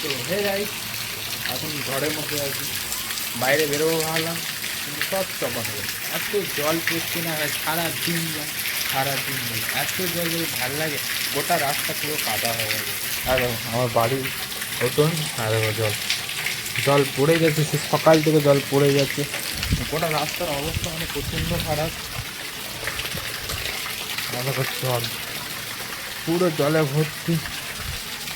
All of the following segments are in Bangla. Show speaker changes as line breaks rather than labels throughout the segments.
তো হে যাই। এখন ঘরের মধ্যে আছি। বাইরে বেরোবো ভাবলাম কিন্তু সব চপা হলো এত জল পড়ছে না ভাই সারা দিন জল সারা দিন জল। এত জল যদি ভালো লাগে গোটা রাস্তা পুরো কাদা হয়ে গেছে আর আমার বাড়ি উঠোন আর জল। জল পড়ে যাচ্ছে সে সকাল থেকে জল পড়ে যাচ্ছে গোটা রাস্তার অবস্থা মানে প্রচণ্ড খারাপ। আর দেখো জল। পুরো জলে ভর্তি।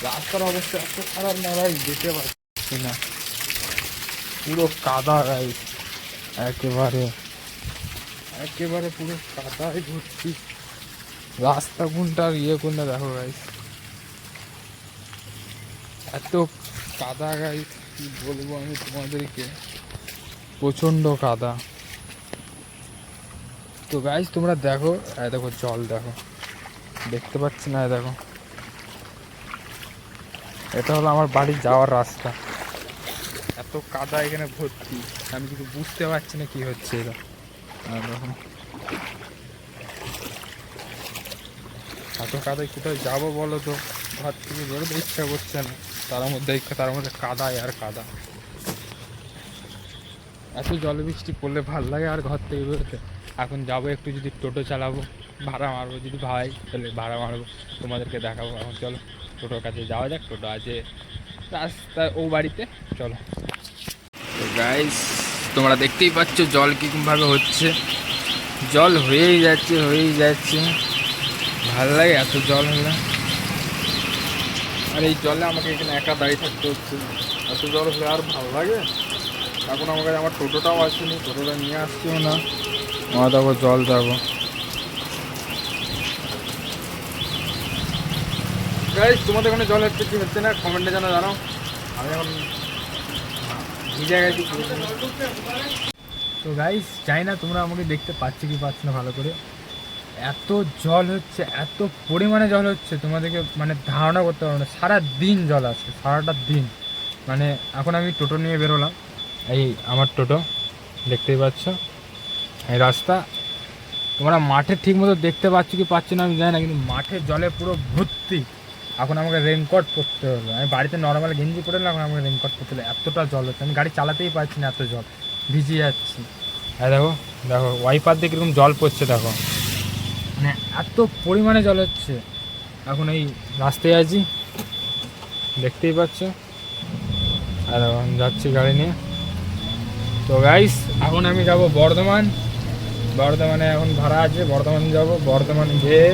রাস্তার অবস্থা এত খারাপ না ভাই যেতে পারছি না। পুরো কাদা গাই একেবারে একেবারে পুরো কাদায় ভর্তি। রাস্তা কোনটা ইয়ে কোনটা দেখো গাই এত কাদা গাই কি বলব আমি তোমাদেরকে? প্রচণ্ড কাদা। তো গাইজ তোমরা দেখো দেখো জল দেখো। দেখতে পাচ্ছি না দেখো। এটা হলো আমার বাড়ি যাওয়ার রাস্তা। এত কাদা এখানে ভর্তি। আমি কিছু বুঝতে পারছি না কি হচ্ছে এটা। এত কাদায় কোথায় যাব বলো তো? ঘর থেকে বেরোতে ইচ্ছা করছে না। তার মধ্যে তার মধ্যে কাদায় আর কাদা। এত জল বৃষ্টি পড়লে ভালো লাগে আর ঘর থেকে বেরোতে। এখন যাব একটু যদি টোটো চালাবো, ভাড়া মারবো যদি ভাই, তাহলে ভাড়া মারবো। তোমাদেরকে দেখাবো। এখন চলো। টোটোর কাছে যাওয়া যাক টোটো আছে রাস্তায় ও বাড়িতে, চলো। গাইস তোমরা দেখতেই পাচ্ছ জল কীরকমভাবে হচ্ছে। জল হয়েই যাচ্ছে হয়েই যাচ্ছে। ভালো লাগে এত জল হলে। আর এই জলে আমাকে এখানে একা দাঁড়িয়ে থাকতে হচ্ছে। এত জল হলে আর ভালো লাগে? এখন আমার কাছে আমার টোটোটাও আসেনি টোটোটা নিয়ে আসছেও না। আমার দেখো জল দেখো গাইস তোমাদের ওখানে জল হচ্ছে, কি হচ্ছে না? কমেন্টে জানা জানাও। আমি এখন ভিজে গেছি। তো গাইস চাই না তোমরা আমাকে দেখতে পাচ্ছ কি পাচ্ছ না ভালো করে। এত জল হচ্ছে, এত পরিমাণে জল হচ্ছে, তোমাদেরকে মানে ধারণা করতে পারব না। সারা দিন জল আছে সারাটা দিন। মানে এখন আমি টোটো নিয়ে বেরোলাম। এই আমার টোটো, দেখতেই পাচ্ছ। এই রাস্তা, তোমরা মাঠে ঠিক মতো দেখতে পাচ্ছ কি পাচ্ছ না আমি জানি না, কিন্তু মাঠে জলে পুরো ভর্তি। এখন আমাকে রেনকোট পরতে হলো। আমি বাড়িতে নর্মাল গেঞ্জি পরে এখন আমাকে রেনকোট পরতে হবে এতটা জল হচ্ছে আমি গাড়ি চালাতেই পারছি না এত জল। ভিজে যাচ্ছি। হ্যাঁ দেখো দেখো ওয়াইপার দিয়ে কীরকম জল পড়ছে দেখো। মানে এত পরিমাণে জল হচ্ছে। এখন এই রাস্তায় আছি দেখতেই পাচ্ছ। আর এখন যাচ্ছি গাড়ি নিয়ে। তো গাইস এখন আমি যাব বর্ধমান। বর্ধমানে এখন ভাড়া আছে বর্ধমান যাব। বর্ধমান গিয়ে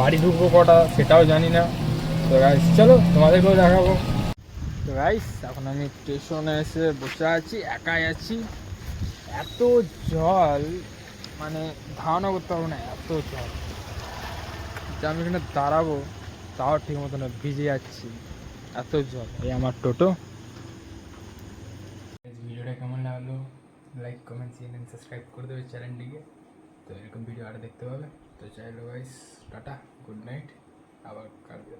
বাড়ি ঢুকবো কটা সেটাও জানি না। তো গাইস চলো তোমাদেরকেও দেখাবো। তো গাইস এখন আমি স্টেশনে এসে বসে আছি, একাই আছি। এত জল মানে ধারণা করতে পারব না, এত জল। যে আমি এখানে দাঁড়াবো, তাও ঠিক মতো না ভিজে যাচ্ছি। এত জল, এই আমার টোটো। ভিডিওটা কেমন লাগল? লাইক কমেন্ট শেয়ার সাবস্ক্রাইব করে দেবে চ্যানেলটিকে। তো এরকম ভিডিও আর দেখতে পাবে। তো চাইলো গাইস টাটা গুড নাইট আবার কালকে।